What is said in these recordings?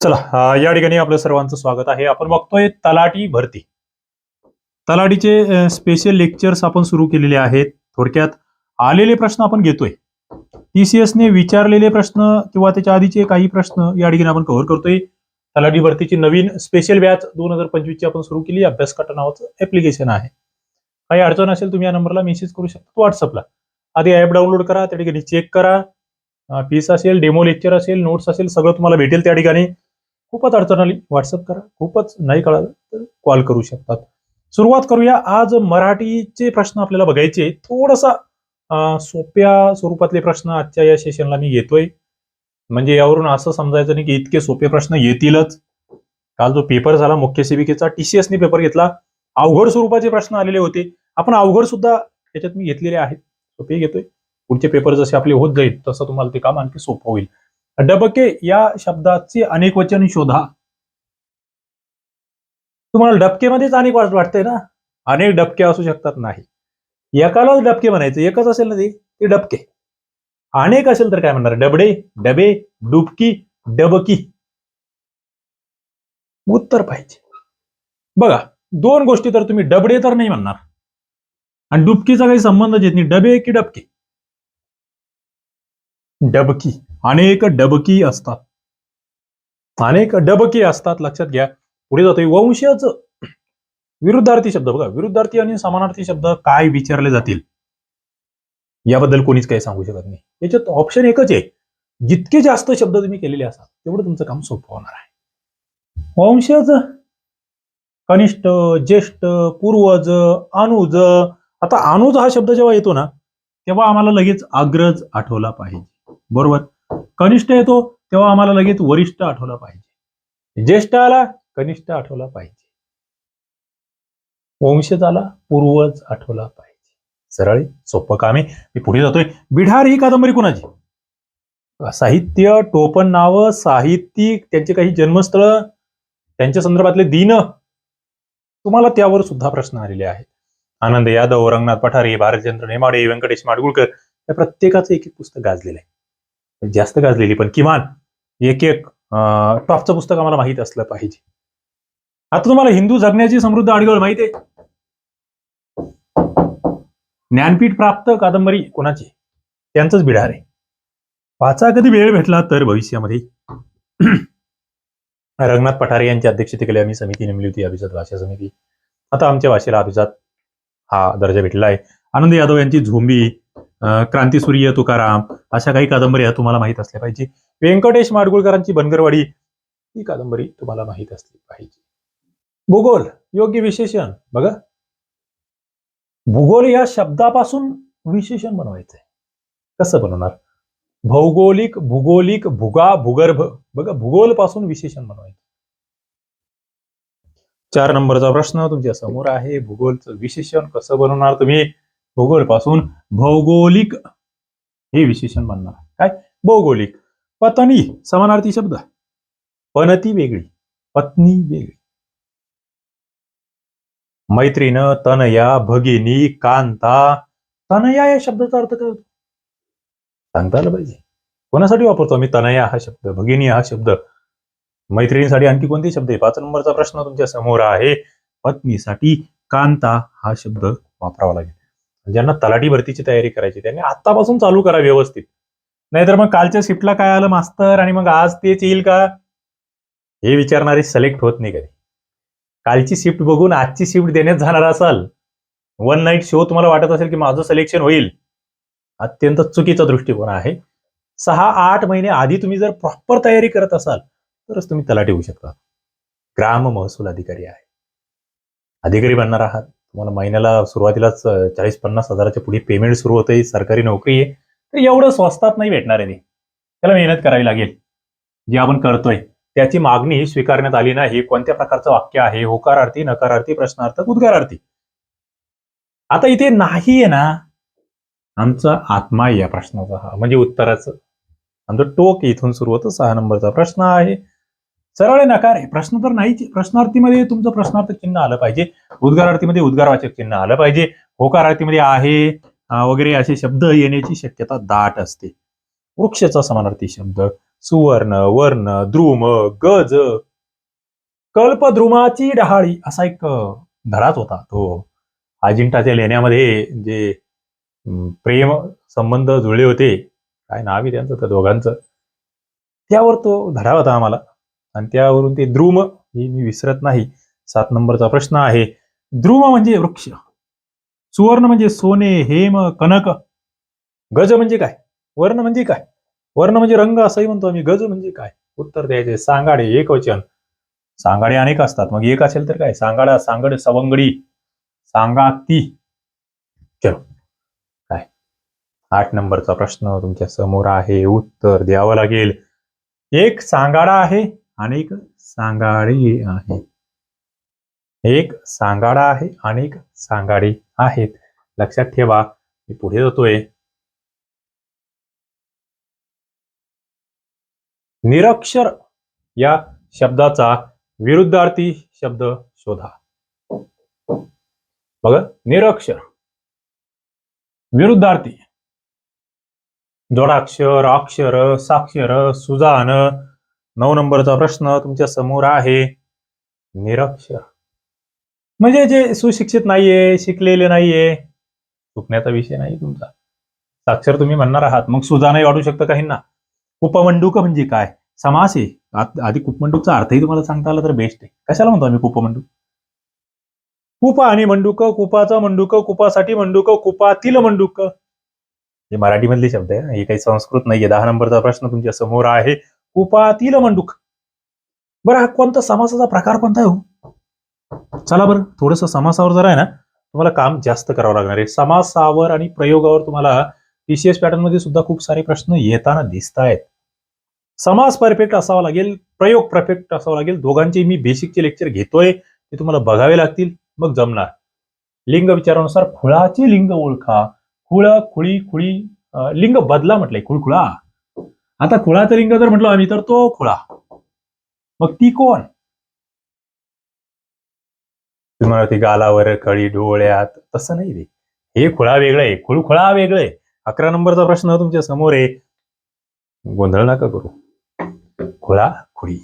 चला या ठिकाणी आपलं सर्वांचं स्वागत आहे. आपण बघतोय तलाठी भरती. तलाठीचे स्पेशल लेक्चर्स आपण सुरू केलेले आहेत. थोडक्यात आलेले प्रश्न आपण घेतोय. टीसीएसने ने विचारलेले प्रश्न किंवा त्याच्या आधीचे काही प्रश्न या ठिकाणी आपण कव्हर करतोय. तलाठी भरतीची नवीन स्पेशल बॅच दोन हजार पंचवीसची आपण सुरू केली. अभ्यास कटा नावाचं ऍप्लिकेशन आहे. काही अडचण असेल तुम्ही या नंबरला मेसेज करू शकता. व्हॉट्सअपला आधी ऍप डाउनलोड करा त्या ठिकाणी चेक करा. फीस असेल डेमो लेक्चर असेल नोट्स असेल सगळं तुम्हाला भेटेल त्या ठिकाणी. खूपच अडचण आली. व्हॉट्सअप करा. खूपच नाही कळालं तर कॉल करू शकतात. सुरुवात करूया. आज मराठीचे प्रश्न आपल्याला बघायचे थोडासा सोप्या स्वरूपातले प्रश्न आजच्या या सेशनला मी घेतोय. म्हणजे यावरून असं समजायचं नाही की इतके सोपे प्रश्न येतीलच. काल जो पेपर झाला मुख्य सेविकेचा टीसीएसने पेपर घेतला. अवघड स्वरूपाचे प्रश्न आलेले होते. आपण अवघड सुद्धा त्याच्यात मी घेतलेले आहेत. सोपे घेतोय. पुढचे पेपर जसे आपले होत जाईल तसं तुम्हाला ते काम आणखी सोपं होईल. डबके या शब्दाचे अनेक वचन शोधा. तुम्हाला डबकेमध्येच अनेक वाट वाटतंय ना? अनेक डबके असू शकतात नाही. एकालाच डबके म्हणायचं एकच असेल ना ते? डबके. अनेक असेल तर काय म्हणणार? डबडे डबे डुबकी डबकी. उत्तर पाहिजे. बघा दोन गोष्टी तर तुम्ही डबडे तर नाही म्हणणार. आणि डुबकीचा काही संबंधच येत नाही. डबे की डबके? डबकी. अनेक डबकी असतात. अनेक डबकी असतात लक्षात घ्या. पुढे जातोय वंशज. विरुद्धार्थी शब्द. बघा विरुद्धार्थी आणि समानार्थी शब्द काय विचारले जातील? याबद्दल कोणीच काही सांगू शकत नाही. याच्यात ऑप्शन एकच आहे. जितके जास्त शब्द तुम्ही केलेले असाल तेवढं तुमचं काम सोपं होणार आहे. वंशज कनिष्ठ ज्येष्ठ पूर्वज अनुज. आता अनुज हा शब्द जेव्हा येतो ना तेव्हा आम्हाला लगेच अग्रज आठवला पाहिजे. बरोबर? कनिष्ठ येतो तेव्हा आम्हाला लगेच वरिष्ठ आठवला पाहिजे. ज्येष्ठ आला कनिष्ठ आठवला पाहिजे. वंशज आला पूर्वज आठवला पाहिजे. सरळ सोपं काम आहे. मी पुढे जातोय. बिढार ही कादंबरी कुणाची? साहित्य टोपण नावं साहित्यिक त्यांचे काही जन्मस्थळ त्यांच्या संदर्भातले दिन. तुम्हाला त्यावर सुद्धा प्रश्न आलेले आहेत. आनंद यादव रंगनाथ पठारे भारतचंद्र नेमाडे व्यंकटेश माडगुळकर या प्रत्येकाचं एक एक पुस्तक गाजलेलं आहे. जास्त गाजलेली पण किमान एक एक टॉपचं पुस्तक आम्हाला माहीत असलं पाहिजे. आता तुम्हाला हिंदू जगण्याची समृद्ध आडगळ माहिती आहे? ज्ञानपीठ प्राप्त कादंबरी कोणाची? त्यांचंच बिढार आहे. वाचा कधी वेळ भेटला तर भविष्यामध्ये. रंगनाथ पठारे यांच्या अध्यक्षतेखाली आम्ही समिती नेमली होती अभिजात भाषा समिती. आता आमच्या भाषेला अभिजात हा दर्जा भेटला आहे. आनंद यादव यांची झोंबी क्रांतीसूर्य तुकाराम अशा काही कादंबऱ्या तुम्हाला माहीत असल्या पाहिजे. व्यंकटेश माडगुळकरांची बनगरवाडी ही कादंबरी तुम्हाला माहीत असली पाहिजे. भूगोल योग्य विशेषण. बघा. भूगोल या शब्दापासून विशेषण बनवायचंय. कसं बनवणार? भौगोलिक भूगोलिक भुगा भूगर्भ. बघा भूगोलपासून विशेषण बनवायचं. चार नंबरचा प्रश्न तुमच्यासमोर आहे. भूगोलचं विशेषण कसं बनवणार तुम्ही? भूगोलपासून भौगोलिक हे विशेषण बनणार काय? भौगोलिक. पतनी समानार्थी शब्द. पनती वेगळी. पत्नी वेगळी. मैत्रीण तनया भगिनी कांता. तनया या शब्दाचा अर्थ काय होतो? सांगता आलं पाहिजे. कोणासाठी वापरतो आम्ही तनया हा शब्द भगिनी हा शब्द? मैत्रिणीसाठी आणखी कोणते शब्द आहे? पाच नंबरचा प्रश्न तुमच्यासमोर आहे. पत्नीसाठी कांता हा शब्द वापरावा लागेल. ज्यांना तलाठी भरतीची तयारी करायची त्यांनी आतापासून चालू करा व्यवस्थित. नाहीतर मग कालच्या शिफ्टला काय आलं मास्तर आणि मग आज तेच येईल का? हे विचारणारे सिलेक्ट होत नाही कधी. कालची शिफ्ट बघून आजची शिफ्ट देण्यात जाणार असाल वन नाईट शो तुम्हाला वाटत असेल की माझं सिलेक्शन होईल. अत्यंत चुकीचा दृष्टिकोन आहे. सहा आठ महिने आधी तुम्ही जर प्रॉपर तयारी करत असाल तरच तुम्ही तलाठी होऊ शकता. ग्राम महसूल अधिकारी आहे. अधिकारी बनणार आहात. तुम्हाला महिन्याला सुरुवातीलाच चाळीस पन्नास हजाराच्या पुढे पेमेंट सुरू होते सरकारी नोकरी आहे तर एवढं स्वस्तात नाही भेटणार आहे ते. त्याला मेहनत करावी लागेल. जे आपण करतोय त्याची मागणी स्वीकारण्यात आली नाही कोणत्या प्रकारचं वाक्य आहे? होकारार्थी नकारार्थी प्रश्नार्थक उद्गारार्थी. आता इथे नाही आहे ना आमचा आत्मा आहे या प्रश्नाचा हा म्हणजे उत्तराचं. आमचं टोक इथून सुरू होतं सहा नंबरचा प्रश्न आहे. सरळ आहे नकार आहे प्रश्न तर नाहीच प्रश्नार्थीमध्ये तुमचं प्रश्नार्थ चिन्ह आलं पाहिजे. उद्गारार्थीमध्ये उद्गारवाचक चिन्ह आलं पाहिजे. होकारार्थीमध्ये आहे वगैरे असे शब्द येण्याची शक्यता दाट असते. वृक्षचा समानार्थी शब्द सुवर्ण वर्ण द्रुम गज कल्पद्रुमाची डहाळी असा एक धडाच होता तो. अजिंठाच्या लेण्यामध्ये जे प्रेम संबंध जुळले होते काय नाव आहे त्यांचं त्या दोघांचं? त्यावर तो धडा होता आम्हाला. आणि त्यावरून ते द्रुम हे मी विसरत नाही. सात नंबरचा प्रश्न आहे. द्रुम म्हणजे वृक्ष. सुवर्ण म्हणजे सोने हेम कनक. गज म्हणजे काय? वर्ण म्हणजे काय? वर्ण म्हणजे रंग असंही म्हणतो आम्ही. गज म्हणजे काय? उत्तर द्यायचे. सांगाडे एक वचन. सांगाडे अनेक असतात. मग एक असेल तर काय? सांगाडा सांगड सवंगडी. सांगा ती चलो. काय? आठ नंबरचा प्रश्न तुमच्यासमोर आहे. उत्तर द्यावं लागेल. एक सांगाडा आहे. अनेक सांगाडे आहे. एक सांगाडा आहे अनेक सांगाडे आहेत. लक्षात ठेवा मी पुढे जातोय. निरक्षर या शब्दाचा विरुद्धार्थी शब्द शोधा. बघा निरक्षर. विरुद्धार्थी. जोडाक्षर अक्षर साक्षर सुजान नऊ नंबरचा प्रश्न तुमच्यासमोर आहे. निरक्षर. म्हणजे जे सुशिक्षित नाहीये शिकलेले नाहीये चुकण्याचा विषय नाही तुमचा. साक्षर तुम्ही म्हणणार आहात. मग सुजानही वाढू शकतं काहींना. कुपमंडूक म्हणजे काय? समास आहे. आधी कुपमंडूकचा अर्थही तुम्हाला सांगता आला तर बेस्ट आहे. कशाला म्हणतो आम्ही कुपमंडूक कुपा आणि मंडूक कुपाचा मंडूक कुपासाठी मंडूक कुपातील मंडूक. हे मराठीमधले शब्द आहे हे काही संस्कृत नाहीये. दहा नंबरचा प्रश्न तुमच्यासमोर आहे. उपातील मंडूक. बरं हा कोणता समासाचा प्रकार कोणता आहे हो? चला बरं थोडस समासावर जरा आहे ना तुम्हाला काम जास्त करावं लागणार आहे. समासावर आणि प्रयोगावर तुम्हाला टीसीएस पॅटर्नमध्ये सुद्धा खूप सारे प्रश्न येताना दिसत आहेत. समास परफेक्ट असावा लागेल प्रयोग परफेक्ट असावा लागेल. दोघांचे मी बेसिकचे लेक्चर घेतोय ते तुम्हाला बघावे लागतील मग जमणार. लिंग विचारानुसार खुळाचे लिंग ओळखा. खुळ खुळी खुळी लिंग बदला म्हटलंय खुळखुळा. आता खुळाचं लिंग जर म्हटलं आम्ही तर तो खुळा. मग ती कोण? तुम्हाला ती गालावर कळी डोळ्यात तसं नाही रे. हे खुळा वेगळं आहे खुळखुळा वेगळं आहे अकरा नंबरचा प्रश्न तुमच्यासमोर आहे. गोंधळ नका करू. खुळा खुळी.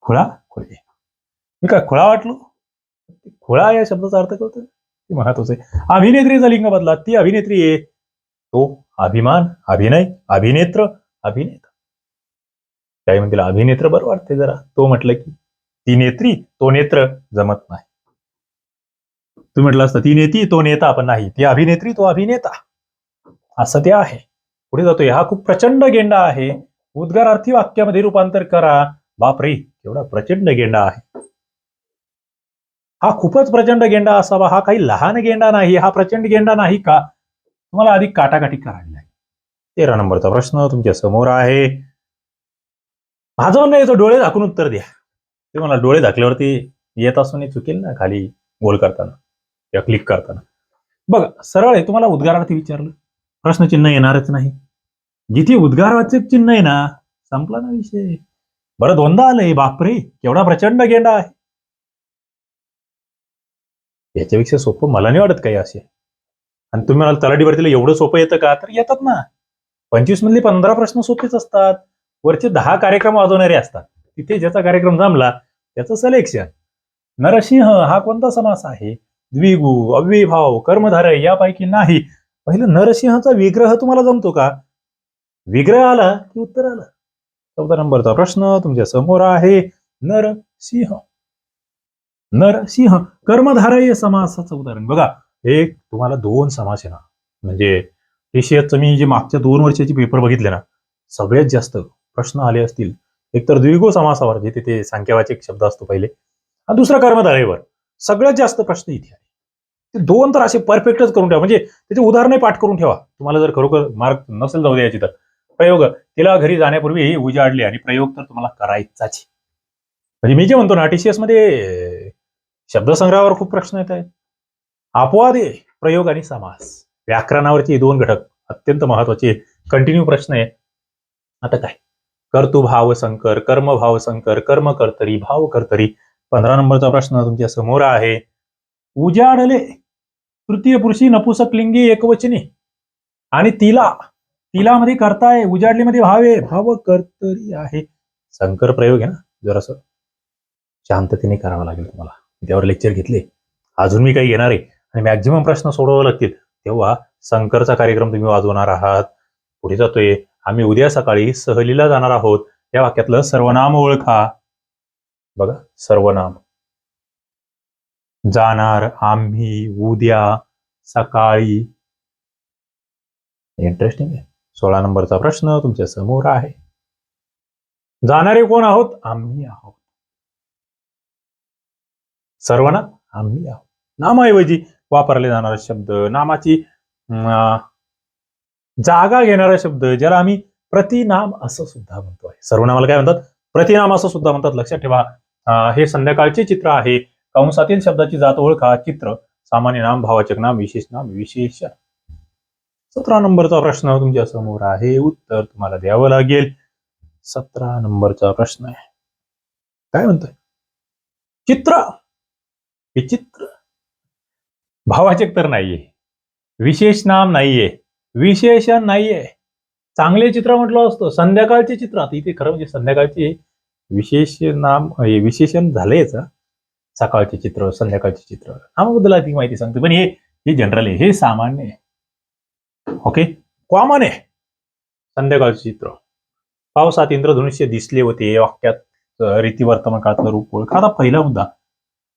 खुळा खुळी. मी काय खुळा वाटलो? खुळा या शब्दाचा अर्थ कळतो ते महत्वाचं आहे. अभिनेत्रीचा लिंग बदला ती अभिनेत्री आहे तो अभिमान अभिनय अभिनेत्र अभिनेता. काही म्हणतील अभिनेत्र बरं वाटते जरा. तो म्हटलं की ती नेत्री तो नेत्र जमत नाही. तुम्ही म्हटलं असतं ती नेती तो नेता पण नाही. ती अभिनेत्री तो अभिनेता. असं ते आहे. पुढे जातोय. हा खूप प्रचंड गेंडा आहे. उद्गारार्थी वाक्यामध्ये रूपांतर करा. बापरे एवढा प्रचंड गेंडा आहे. हा खूपच प्रचंड गेंडा असावा. हा काही लहान गेंडा नाही. हा प्रचंड गेंडा नाही का? तुम्हाला अधिक काटाकाटी करावी लागेल तेरा नंबरचा प्रश्न तुमच्यासमोर आहे. माझं म्हणणं तो डोळे झाकून उत्तर द्या. ते मला डोळे झाकल्यावरती येत असून चुकेल ना खाली गोल करताना किंवा क्लिक करताना. बघा सरळ आहे तुम्हाला उद्गारार्थी विचारलं. प्रश्नचिन्ह येणारच नाही. जिथे उद्गारवाचक चिन्ह आहे ना संपला ना विषय. बरं दोनदा आलंय बापरे केवढा प्रचंड गेंडा आहे. याच्यापेक्षा सोपं मला नाही वाटत काही असे. आणि तुम्ही म्हणाल तलाठी भरतीला एवढं सोपं येतं का? तर येतात ना. पंचवीस मधले पंधरा प्रश्न सोपेच असतात. वरचे दहा कार्यक्रम वाजवणारे असतात. तिथे ज्याचा कार्यक्रम जमला त्याचं सलेक्शन नरसिंह हा कोणता समास आहे? द्विगु अव्यभाव कर्मधारय यापैकी नाही. पहिलं नरसिंहाचा विग्रह तुम्हाला जमतो का? विग्रह आला की उत्तर आलं. चौदा नंबरचा प्रश्न तुमच्यासमोर आहे. नरसिंह. नरसिंह कर्मधारय समासाचं उदाहरण. बघा एक तुम्हाला दोन समास आहे ना. म्हणजे टीसीएसचं मी जे मागच्या दोन वर्षाचे पेपर बघितले ना सगळ्यात जास्त प्रश्न आले असतील. एक तर द्विगो समासावर जे तिथे संख्यावाचक शब्द असतो पहिले आणि दुसरा कर्मधारेवर सगळ्यात जास्त प्रश्न इथे आहे. ते दोन तर असे परफेक्टच करून ठेवा. म्हणजे त्याचे उदाहरणही पाठ करून ठेवा. तुम्हाला जर खरोखर मार्क नसेल जाऊ द्यायची तर. प्रयोग तिला घरी जाण्यापूर्वी उजाडले आणि प्रयोग तर तुम्हाला करायचाच आहे. म्हणजे मी जे म्हणतो ना टीसीएसमध्ये शब्दसंग्रहावर खूप प्रश्न येत आहेत. अपवादे प्रयोग आणि समास. व्याकरणावरचे दोन घटक अत्यंत महत्त्वाचे कंटिन्यू प्रश्न आहे. आता काय? कर्तुभाव संकर कर्मभाव संकर कर्म कर्तरी भाव कर्तरी. पंधरा नंबरचा प्रश्न तुमच्यासमोर आहे. उजाडले तृतीय पुरुषी नपुसकलिंगी एकवचनी. आणि तिला तिला मध्ये करताय उजाडलीमध्ये भाव आहे भाव कर्तरी आहे. संकर प्रयोग आहे ना जरासं. शांततेने करावा लागेल तुम्हाला. त्यावर लेक्चर घेतले. अजून मी काही घेणार आहे. आणि मॅक्झिमम प्रश्न सोडवावे लागतील. तेव्हा संकरचा कार्यक्रम तुम्ही वाजवणार आहात. पुढे जातोय. आम्ही उद्या सकाळी सहलीला जाणार आहोत. या वाक्यातलं सर्वनाम ओळखा. बघा सर्वनाम. जाणार आम्ही उद्या सकाळी. इंटरेस्टिंग आहे. सोळा नंबरचा प्रश्न तुमच्यासमोर आहे. जाणारे कोण आहोत? आम्ही आहोत. सर्वनाम आम्ही आहोत. नामाऐवजी वापरले जाणारा शब्द नामाची अं, जागा घेणारा शब्द ज्याला आम्ही प्रतिनाम असं सुद्धा म्हणतो आहे. सर्वनामाला काय म्हणतात? प्रतिनाम असं सुद्धा म्हणतात. लक्षात ठेवा हे संध्याकाळचे चित्र आहे. कंसातील शब्दाची जात ओळखा चित्र सामान्य नाम भावाचक नाम विशेष नाम विशेष. सतरा नंबरचा प्रश्न तुमच्यासमोर आहे. उत्तर तुम्हाला द्यावं लागेल. सतरा नंबरचा प्रश्न आहे. काय म्हणतोय? चित्र. विचित्र. भावाचक तर नाहीये. विशेष नाम नाहीये. विशेषण नाहीये. चांगले चित्र म्हटलं असतं. संध्याकाळचे चित्र. आता इथे खरं म्हणजे संध्याकाळचे विशेष नाम विशेषण झालंयच सकाळचे चित्र संध्याकाळचे चित्र. नामाबद्दल अधिक माहिती सांगते. पण हे हे जनरल आहे. हे सामान्य आहे. ओके कॉमन आहे. संध्याकाळचे चित्र. पावसात इंद्रधनुष्य दिसले होते. वाक्यात रीती वर्तमान काळातलं रूप ओळख. आता पहिला मुद्दा.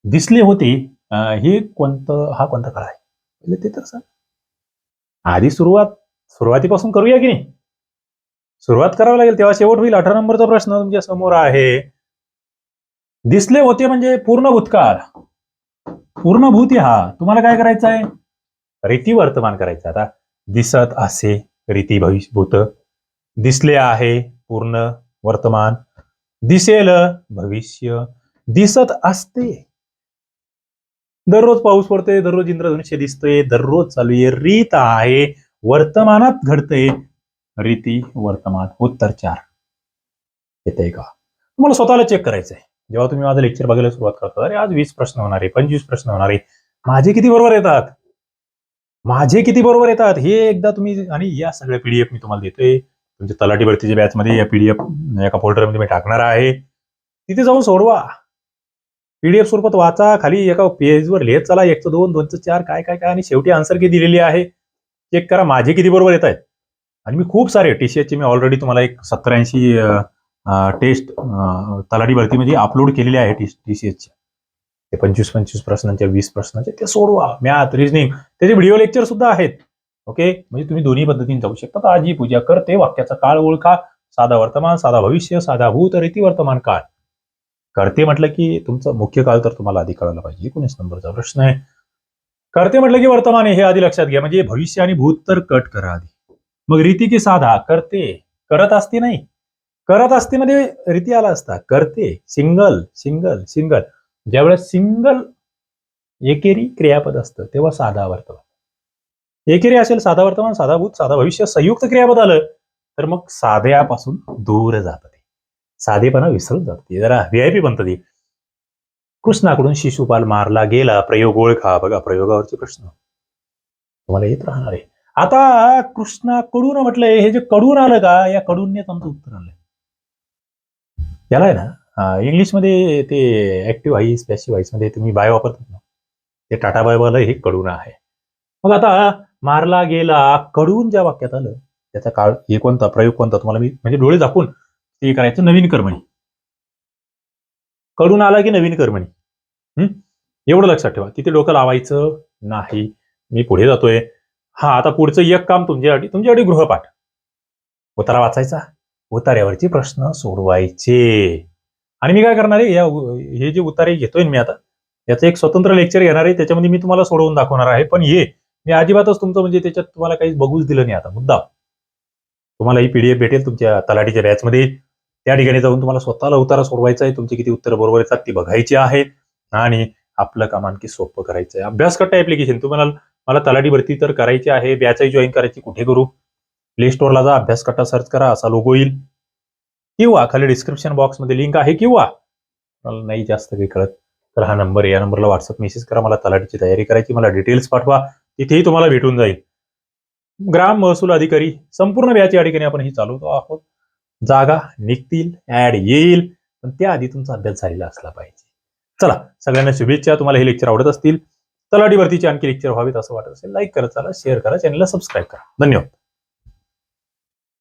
दिसले होते हे कोणतं हा कोणता काळ आहे? पहिले ते तर सांग. आधी सुरुवात सुरुवातीपासून करूया की नाही? सुरुवात करावी लागेल तेव्हा शेवट होईल. अठरा नंबरचा प्रश्न तुमच्यासमोर आहे. दिसले होते म्हणजे पूर्ण भूतकाळ. पूर्ण भूत हा. तुम्हाला काय करायचं आहे रीती वर्तमान करायचं. आता दिसत असे रीती भविष्य भूत दिसले आहे पूर्ण वर्तमान. दिसेल भविष्य. दिसत असते. दररोज पाऊस पडतोय दररोज इंद्रधनुष्य दिसतोय दररोज चालू आहे रीत आहे वर्तमानात घडतंय. रीती वर्तमान उत्तरचार येते का? तुम्हाला स्वतःला चेक करायचंय. जेव्हा तुम्ही माझं लेक्चर बघायला सुरुवात करता अरे आज वीस प्रश्न होणार आहे पंचवीस प्रश्न होणार आहे. माझे किती बरोबर येतात? माझे किती बरोबर येतात? हे एकदा तुम्ही आणि या सगळ्या पीडीएफ मी तुम्हाला देतोय. तुमच्या तलाठी भरतीच्या बॅचमध्ये या पीडीएफ एका फोल्डरमध्ये मी टाकणार आहे. तिथे जाऊन सोडवा. पीडीएफ स्वरूपात वाचा खाली एका पेजवर लिहित चला. एकचं दोन दोनचं चार काय काय काय आणि शेवटी आन्सर किती दिलेली आहे? चेक करा माझे किती बरोबर येत आहेत आणि मी खूप सारे टी सीएस मी ऑलरेडी तुम्हाला एक सत्तर ऐंशी टेस्ट तलाठी भरतीमध्ये अपलोड केलेले आहे टी टी सी एसच्या ते पंचवीस पंचवीस प्रश्नांचे वीस प्रश्नांचे ते सोडवा. मॅथ रिझनिंग त्याचे व्हिडिओ लेक्चर सुद्धा आहेत. ओके म्हणजे तुम्ही दोन्ही पद्धतीने जाऊ शकता. तर आज ही पूजा करते वाक्याचा काळ ओळखा. साधा वर्तमान साधा भविष्य साधा भूत रीती वर्तमान काळ. करते म्हटलं की तुमचं मुख्य काळ तर तुम्हाला आधी कळायला पाहिजे. एकोणीस नंबरचा प्रश्न आहे. करते म्हटलं की वर्तमान आहे हे आधी लक्षात घ्या. म्हणजे भविष्य आणि भूत तर कट करा आधी. मग रीती की साधा करते. करत असते नाही. करत असते मध्ये रीती आला असता. करते सिंगल सिंगल सिंगल. ज्यावेळेस सिंगल एकेरी क्रियापद असतं तेव्हा साधा वर्तमान. एकेरी असेल साधा वर्तमान साधा भूत साधा भविष्य संयुक्त क्रियापद आलं तर मग साध्यापासून दूर जातं साधेपणा विसरून जाते. जरा व्हीआयपी बनतं ती. कृष्णाकडून शिशुपाल मारला गेला. प्रयोग ओळखा. बघा प्रयोगावरचे प्रश्न. तुम्हाला येत राहणार आहे. आता कृष्णाकडून म्हटलंय हे जे कडून आलं का या कडूननेच आमचं उत्तर आलंय याला आहे ना इंग्लिशमध्ये ते ऍक्टिव्ह व्हाईस पॅसिव्ह व्हाईसमध्ये तुम्ही बाय वापरतात ना ते टाटा बायवाला हे कडून आहे. मग आता मारला गेला. कडून ज्या वाक्यात आलं त्याचा काळ हे कोणता? प्रयोग कोणता? तुम्हाला मी म्हणजे डोळे झाकून ते करायचं नवीन कर्मणी कडून आला की नवीन कर्मणी हम्म एवढं लक्षात ठेवा. तिथे डोकं लावायचं नाही. मी पुढे जातोय. हा आता पुढचं एक काम तुमच्यासाठी तुमच्यासाठी गृहपाठ. उतारा वाचायचा. उतार्यावरचे प्रश्न सोडवायचे. आणि मी काय करणार आहे? या हे जे उतारे घेतोय मी आता याचं एक स्वतंत्र लेक्चर घेणार आहे. त्याच्यामध्ये मी तुम्हाला सोडवून दाखवणार आहे. पण हे मी अजिबातच तुमचं म्हणजे त्याच्यात तुम्हाला काही बघूच दिलं नाही आता. मुद्दा तुम्हाला ही पीडीएफ भेटेल तुमच्या तलाठीच्या बॅचमध्ये. त्या ठिकाणी जाऊन तुम्हाला स्वतःला उतारा सोडवायचा आहे. तुमची किती उत्तर बरोबर येतात ती बघायची आहेत आणि आपलं काम आणखी सोपं करायचं आहे. अभ्यास करता ऍप्लिकेशन तुम्हाला मला तलाठी भरती तर करायची आहे. बॅचही जॉईन करायची. कुठे करू? प्ले स्टोअरला जा. अभ्यास कट्टा सर्च करा. असा लोगो येईल. किंवा खाली डिस्क्रिप्शन बॉक्समध्ये लिंक आहे किंवा? मला नाही जास्त काही कळत. तर हा नंबर या नंबरला व्हॉट्सअप मेसेज करा. मला तलाठीची तयारी करायची. मला डिटेल्स पाठवा. तिथेही तुम्हाला भेटून जाईल. ग्राम महसूल अधिकारी संपूर्ण बॅच या ठिकाणी आपण ही चालवतो आहोत. जागा निघतील ऍड येईल पण त्याआधी तुमचा अभ्यास झालेला असला पाहिजे. चला सगळ्यांना शुभेच्छा. तुम्हाला हे लेक्चर आवडत असतील तलाठी भरतीचे आणखी लेक्चर व्हावेत असं वाटत असेल लाईक करत चला शेअर करा चॅनलला सबस्क्राईब करा. धन्यवाद.